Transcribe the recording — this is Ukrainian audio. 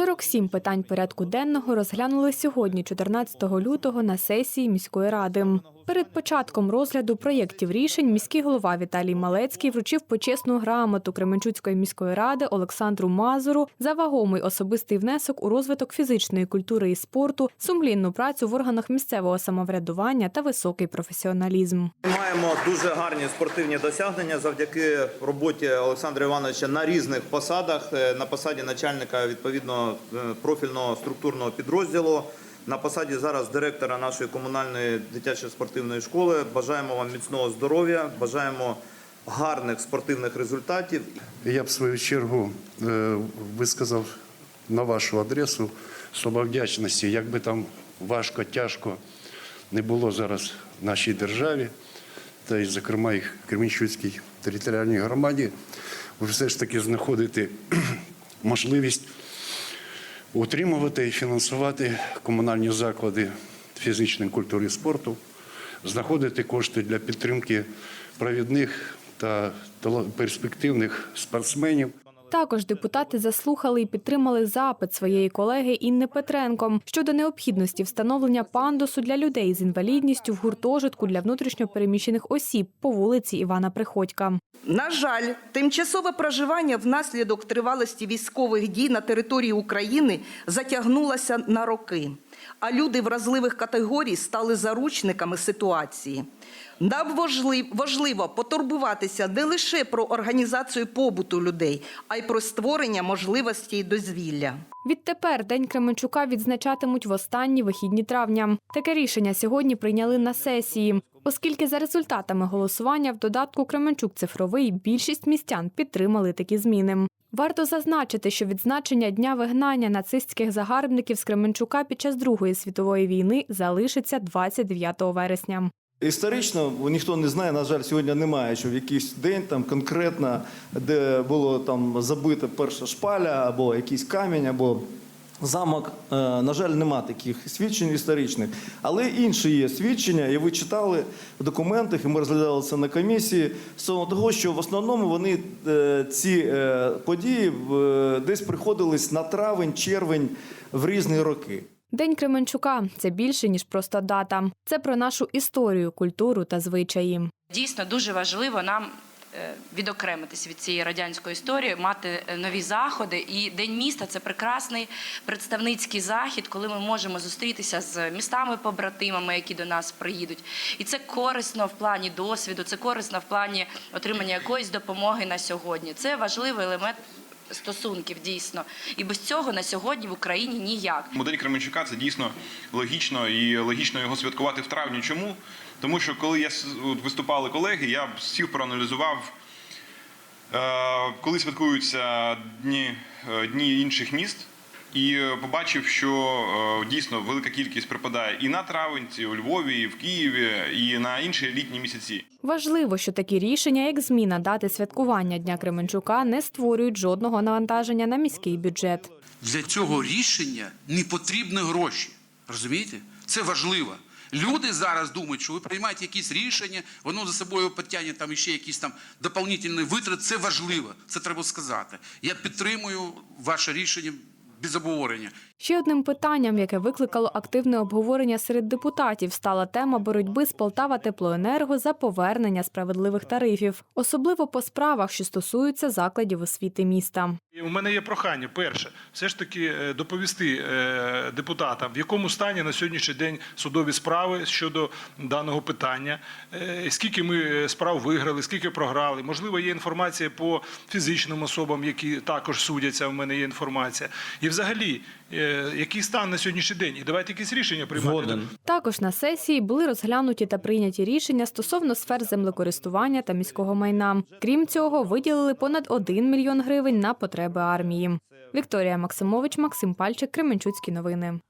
47 питань порядку денного розглянули сьогодні, 14 лютого, на сесії міської ради. Перед початком розгляду проєктів рішень міський голова Віталій Малецький вручив почесну грамоту Кременчуцької міської ради Олександру Мазуру за вагомий особистий внесок у розвиток фізичної культури і спорту, сумлінну працю в органах місцевого самоврядування та високий професіоналізм. Ми маємо дуже гарні спортивні досягнення завдяки роботі Олександра Івановича на різних посадах. Е, На посаді начальника відповідно е, профільного структурного підрозділу. На посаді зараз директора нашої комунальної дитячої спортивної школи. Бажаємо вам міцного здоров'я, бажаємо гарних спортивних результатів. Я б в свою чергу е, висказав на вашу адресу слова вдячності, як би там важко, тяжко не було зараз в нашій державі, та й, зокрема, і Кременчуцькій територіальній громаді, ви все ж таки знаходите можливість утримувати і фінансувати комунальні заклади фізичної культури і спорту, знаходити кошти для підтримки провідних та перспективних спортсменів. Також депутати заслухали і підтримали запит своєї колеги Інни Петренко щодо необхідності встановлення пандусу для людей з інвалідністю в гуртожитку для внутрішньопереміщених осіб по вулиці Івана Приходька. На жаль, тимчасове проживання внаслідок тривалості військових дій на території України затягнулося на роки, а люди вразливих категорій стали заручниками ситуації. Нам важливо потурбуватися не лише про організацію побуту людей, а й про створення можливостей дозвілля. Відтепер День Кременчука відзначатимуть в останні вихідні травня. Таке рішення сьогодні прийняли на сесії, оскільки за результатами голосування в додатку Кременчук цифровий більшість містян підтримали такі зміни. Варто зазначити, що відзначення дня вигнання нацистських загарбників з Кременчука під час Другої світової війни залишиться 29 вересня. Історично ніхто не знає, на жаль, сьогодні немає, що в якийсь день там конкретно, де було там забита перша шпаля, або якийсь камінь, або замок. Е, На жаль, нема таких свідчень історичних. Але інші є свідчення, і ви читали в документах, і ми розглядали це на комісії стосовно того, що в основному вони е, ці е, події десь приходились на травень, червень в різні роки. День Кременчука це більше ніж просто дата. Це про нашу історію, культуру та звичаї. Дійсно дуже важливо нам відокремитись від цієї радянської історії, мати е, нові заходи. І День міста це прекрасний представницький захід, коли ми можемо зустрітися з містами-побратимами, які до нас приїдуть. І це корисно в плані досвіду, це корисно в плані отримання якоїсь допомоги на сьогодні. Це важливий елемент. Стосунків дійсно, і без цього на сьогодні в Україні ніяк. День Кременчука це дійсно логічно і логічно його святкувати в травні. Чому? Тому що коли я виступали колеги, я сів проаналізував, е, коли святкуються дні, е, дні інших міст, і е, побачив, що е, дійсно велика кількість припадає і на травенці, у Львові, і в Києві, і на інші літні місяці. Важливо, що такі рішення, як зміна дати святкування Дня Кременчука, не створюють жодного навантаження на міський бюджет. Для цього рішення не потрібні гроші. Розумієте? Це важливо. Люди зараз думають, що ви приймаєте якісь рішення, воно за собою потягне там ще якісь там доповнительні витрати. Це важливо. Це треба сказати. Я підтримую ваше рішення без обговорення. Ще одним питанням, яке викликало активне обговорення серед депутатів, стала тема боротьби з Полтава Теплоенерго за повернення справедливих тарифів, особливо по справах, що стосуються закладів освіти міста. І У мене є прохання. Перше, все ж таки е, доповісти е, депутатам, в якому стані на сьогоднішній день судові справи щодо даного питання, е, скільки ми справ виграли, скільки програли. Можливо, є інформація по фізичним особам, які також судяться. У мене є інформація. І взагалі, е, який стан на сьогоднішній день? І давайте якісь рішення приймати. Також на сесії були розглянуті та прийняті рішення стосовно сфер землекористування та міського майна. Крім цього, виділили понад 1 мільйон гривень на потреби армії. Вікторія Максимович, Максим Пальчик, Кременчуцькі новини.